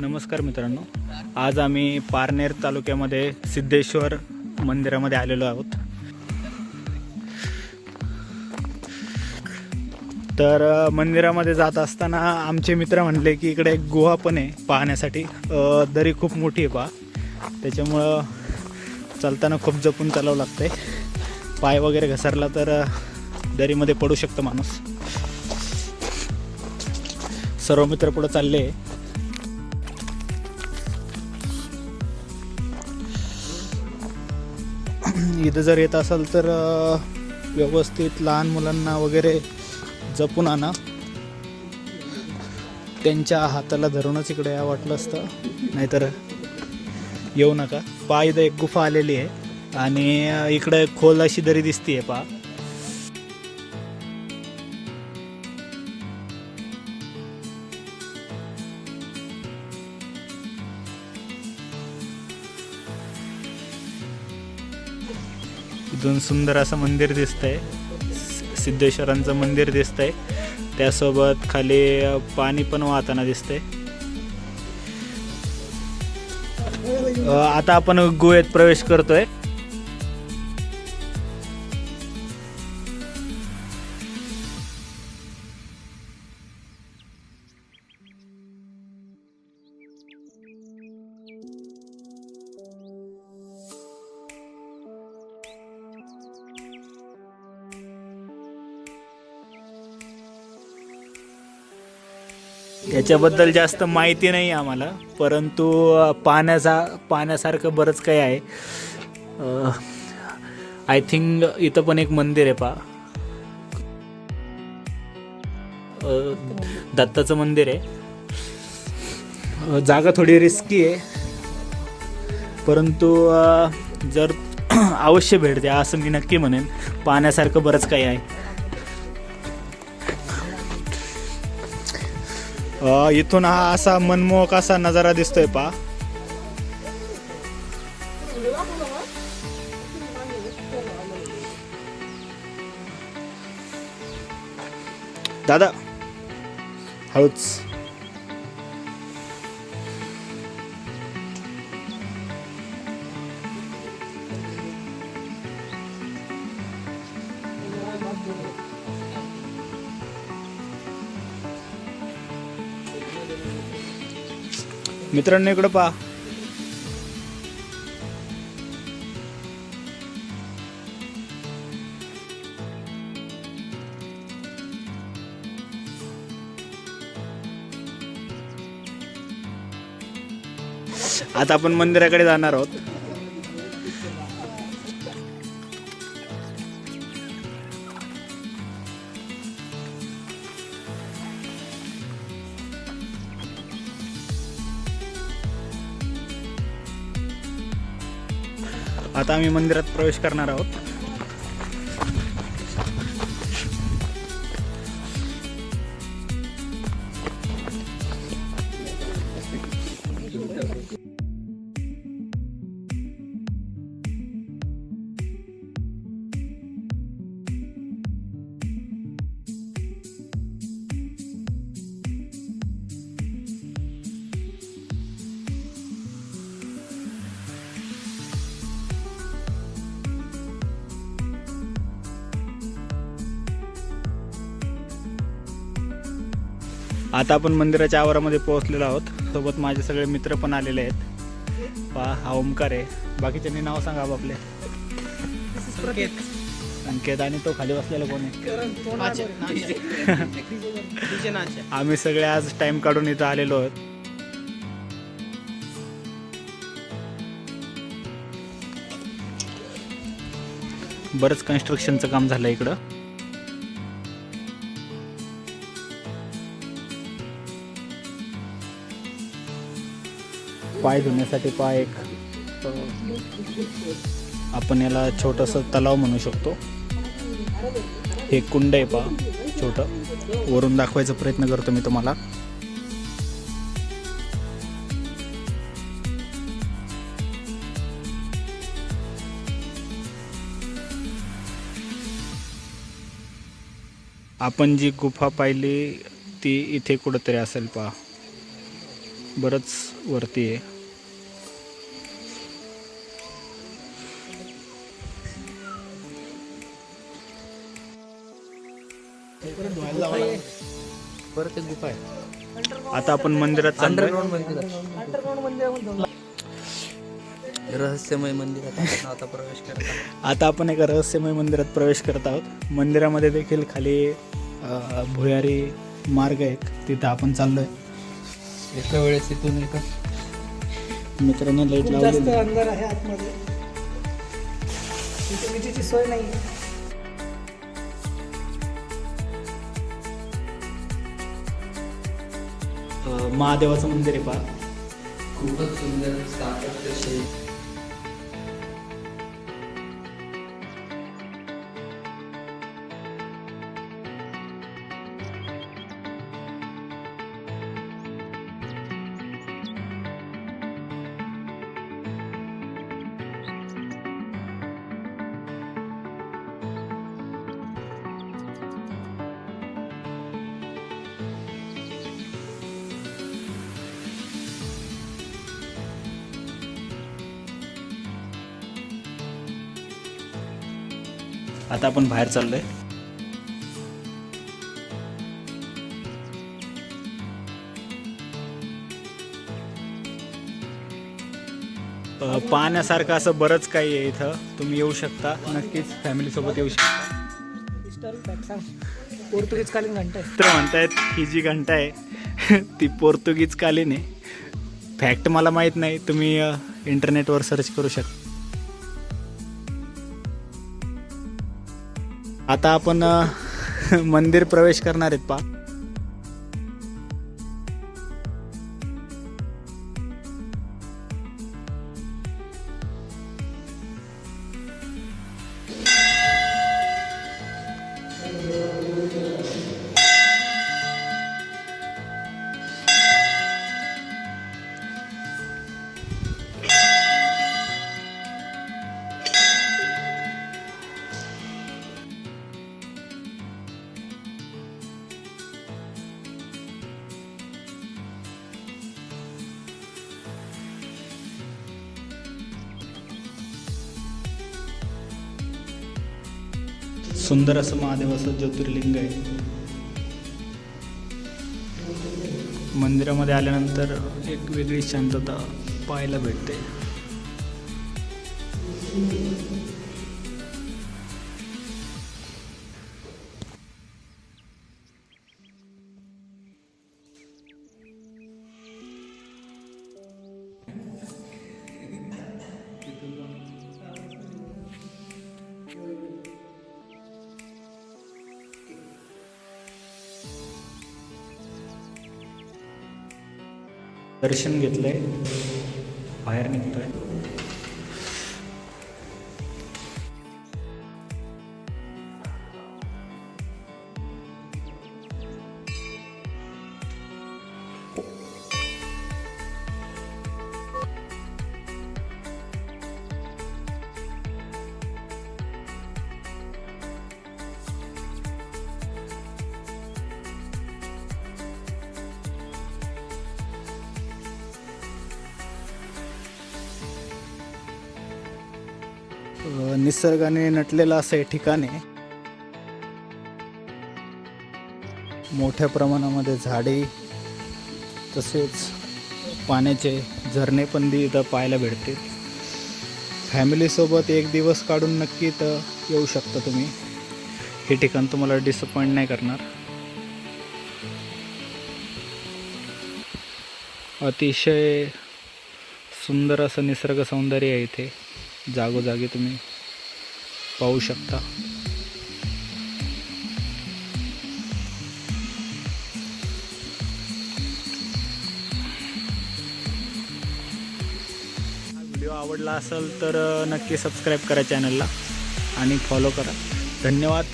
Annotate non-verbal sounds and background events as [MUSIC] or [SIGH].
नमस्कार मित्रांनो. आज आम्ही पारनेर तालुक्यामध्ये सिद्धेश्वर मंदिरामध्ये आलेलो आहोत. तर मंदिरामध्ये जात असताना आमचे मित्र म्हणले की इकडे एक गुहा पण आहे पाहण्यासाठी. दरी खूप मोठी आहे पहा. त्याच्यामुळं चालताना खूप जपून चालावं लागतंय. पाय वगैरे घसरला तर दरीमध्ये पडू शकतं माणूस. सर्व मित्र पुढं चालले. [CLEARS THROAT] इथं जर येत असाल तर व्यवस्थित लहान मुलांना वगैरे जपून आणा. त्यांच्या हाताला धरूनच इकडे या वाटलं असतं. नाहीतर येऊ नका. पा इथं एक गुफा आलेली आहे. आणि इकडे खोल अशी दरी दिसतीये पा. दोन सुंदर असं मंदिर दिसतंय. सि- सिद्धेश्वरांचं मंदिर दिसतंय. त्यासोबत खाली पाणी पण वाहताना दिसतंय. आता आपण गुहेत प्रवेश करतोय. याच्याबद्दल जास्त माहिती नाही आम्हाला परंतु पाण्याचा पाण्यासारखं बरंच काही आहे. आय थिंक इथं पण एक मंदिर आहे पा. दत्ताचं मंदिर आहे. जागा थोडी रिस्की आहे. परंतु जर [CLEARS THROAT] अवश्य भेट द्या असं मी नक्की म्हणेन. पाण्यासारखं बरंच काही आहे. इथून हा असा मनमोहक असा नजारा दिसतोय पा. दादा हळूच. मित्रांनो इकडं पहा. आता आपण मंदिराकडे जाणार आहोत. आता आम्ही मंदिरात प्रवेश करणार आहोत. आता आपण मंदिराच्या आवारामध्ये पोहोचलेलो आहोत. सोबत माझे सगळे मित्र पण आलेले आहेत. पहा हा ओमकार आहे. बाकीच्यांनी नाव सांगा आपले. अंकित आणि तो खाली बसलेला कोण आहे? आम्ही सगळे आज टाइम काढून इथं आलेलो आहोत. बरंच कन्स्ट्रक्शनचं काम झालं इकडं. पाय धुण्यासाठी पाय एक. आपण याला छोटंसं तलाव म्हणू शकतो. हे कुंड आहे पा छोटं. वरून दाखवायचा प्रयत्न करतो मी तुम्हाला. आपण जी गुफा पाहिली ती इथे कुठंतरी असेल पहा. बरंच वरती आहे. परत एक गुफा आहे. आता आपण मंदिरात चाललोय. अंडरग्राऊंड मंदिर रहस्यमय मंदिरात आपण आता प्रवेश करत. आता आपण एका रहस्यमय मंदिरात प्रवेश करत आहोत. मंदिरामध्ये देखील खाली अ, भुयारी मार्ग आहेत. तिथं आपण चाललोय. एका वेळेस इथून एका मित्रांनी लाइट खूप जास्त लावली अंधार आहे आतमध्ये. इथे विजेची सोय नाही महादेवाचं मंदिर आहे पहा खूपच सुंदर स्थापत्य शैली आता आपण बाहेर चाललोय. अ, पाहण्यासारखं असं बरंच काही आहे इथं. तुम्ही येऊ शकता. नक्कीच फॅमिलीसोबत येऊ शकता. हिस्टॉरिक फॅक्ट सांग पोर्तुगीज कालीन घंटा आहे. तर म्हणतायत ही जी घंटा आहे [LAUGHS] ती पोर्तुगीज कालीन आहे. फॅक्ट मला माहीत नाही. तुम्ही इंटरनेटवर सर्च करू शकता. आता आपण [LAUGHS] मंदिर प्रवेश करणार आहेत पा सुंदर असं महादेवाचं ज्योतिर्लिंग आहे. मंदिरामध्ये आल्यानंतर एक वेगळी शांतता पाहायला भेटते. दर्शन घेतलं आहे बाहेर निघतो आहे निसर्गाने नटलेलं असं हे ठिकाण आहे. मोठ्या प्रमाणामध्ये झाडे तसेच पाण्याचे झरणे पण इथं पाहायला भेटते फॅमिलीसोबत एक दिवस काढून नक्की इथं येऊ शकता तुम्ही. हे ठिकाण तुम्हाला डिसअपॉइंट नाही करणार. अतिशय सुंदर असं निसर्ग सौंदर्य आहे इथे. जागोजागी तुम्ही पाहू शकता. व्हिडिओ आवडला असेल तर नक्की सबस्क्राईब करा चॅनलला आणि फॉलो करा. धन्यवाद.